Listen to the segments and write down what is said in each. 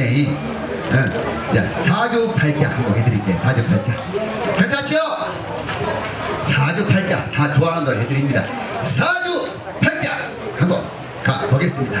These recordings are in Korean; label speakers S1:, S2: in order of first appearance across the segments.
S1: 좋네. 어. 자, 사주팔자 한곡 해드릴게요. 사주팔자. 괜찮죠? 사주팔자 다 좋아하는 노래 해드립니다. 사주팔자 한곡 가보겠습니다.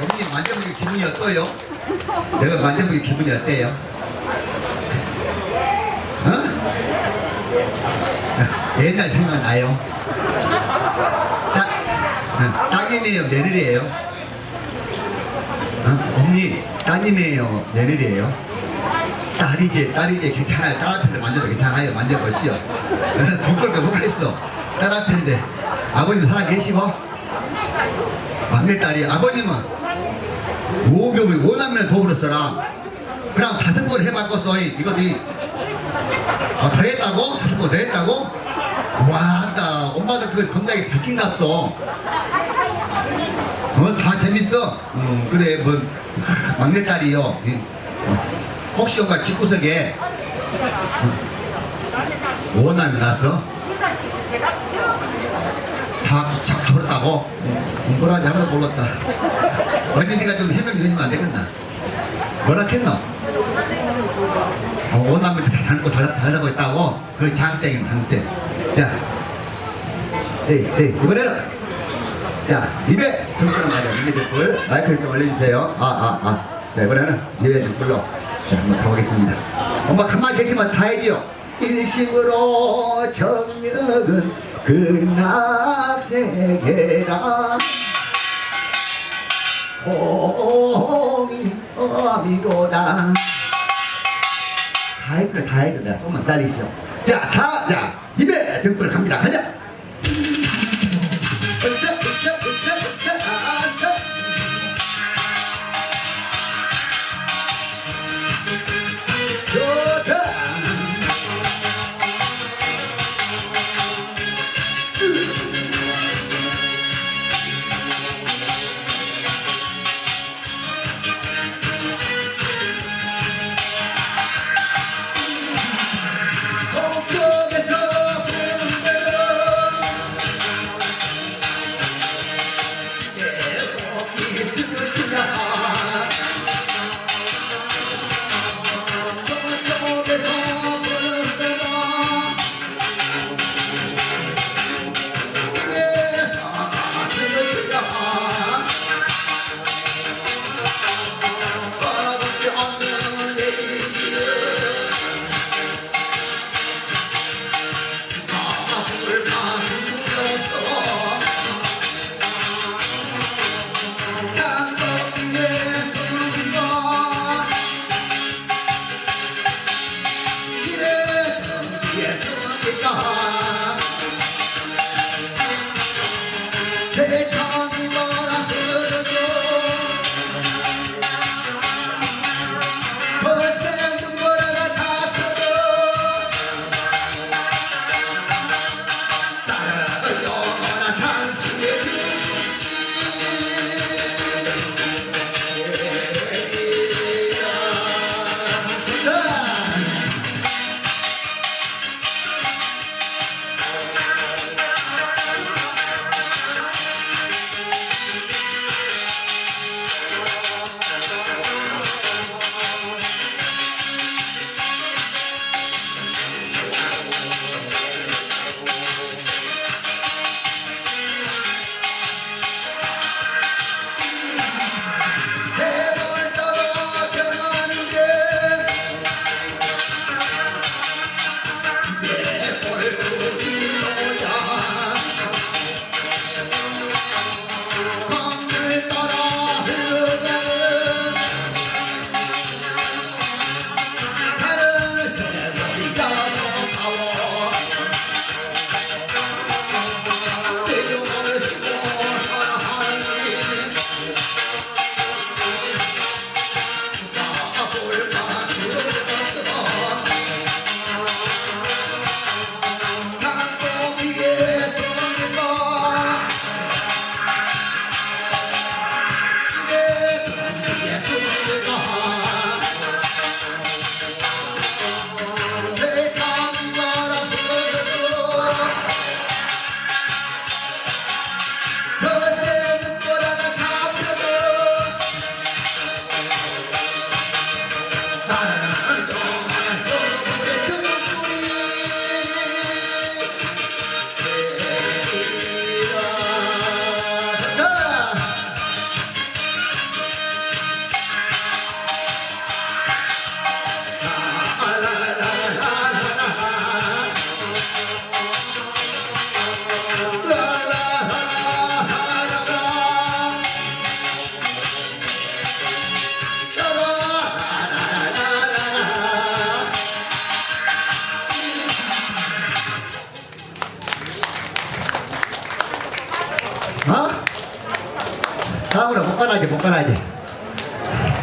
S1: 언니 만져보기 기분이 어떠요? 내가 만져보기 기분이 어때요? 어? 옛날 생각나요? 따, 어, 따님이에요? 며느리예요? 어? 언니 따님이에요? 며느리예요? 딸이지 딸이지 괜찮아요 딸 앞에서 만져도 괜찮아요 만져보시오 볼걸거 뭐가 있어 딸 앞인데 아버님 살아 계시고 막내 딸이 아버님은 오겹을 오남면을 도구로 써라. 그럼 다섯 번 해바꿨어. 이거지. 아, 더 했다고? 다섯 번더 했다고? 와, 나 엄마도 그 건강이 바뀐 것 같어. 어, 다 재밌어. 음, 그래, 뭐, 하, 막내딸이요. 이, 어, 혹시 엄마 집구석에 어, 오남이 나서 다 잡- 잡았다. 몰랐다고? 공부라지 하나도 몰랐다. 어린이가 좀 해명 좀 해주면 안 되겠나? 뭐라 했노? 어, 오남한테 다 살고 살라, 살라고 했다고? 그 장땡이는 장땡. 자, 세, 세. 이번에는, 자, 입에 등불을 맞아. 입에 등불. 마이크를 좀 올려주세요. 아, 아, 아. 자, 이번에는 입에 등불로. 자, 한번 가보겠습니다. 엄마 가만히 계시면 다 해지요. 일심으로 정력은 근납세계라. 홍이 어미로다. 다 했다, 다 했다. 조금만 기다리시오. 자, 사, 자, 입에 등불 갑니다. 가자.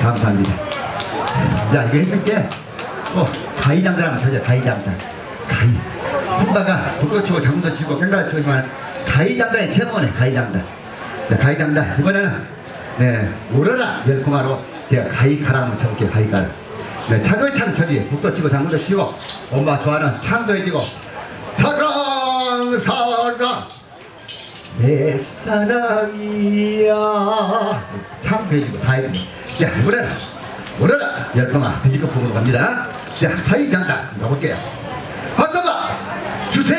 S1: 감사합니다. 자 이거 했을 때또 가위장들 한번 쳐줘 가위장들 가위. 한바가 북도 치고 장도 치고 깽가 치지만 가위장단의 최고네 가위장단 자 가위장단 이번에는 네 오르라 열콩하로 제가 가위가락 한번 쳐볼게요 가위가락. 네 차근차근 쳐지 북도 치고 장도 치고 엄마 좋아하는 창도 해지고 사랑 사랑. 내 사랑이야. 참 해주고 다 해주고 자 오라라 오라라 열컴아 돼지꺼 보러 갑니다. 자 사이 장단 가볼게요. 박사봐! 주세요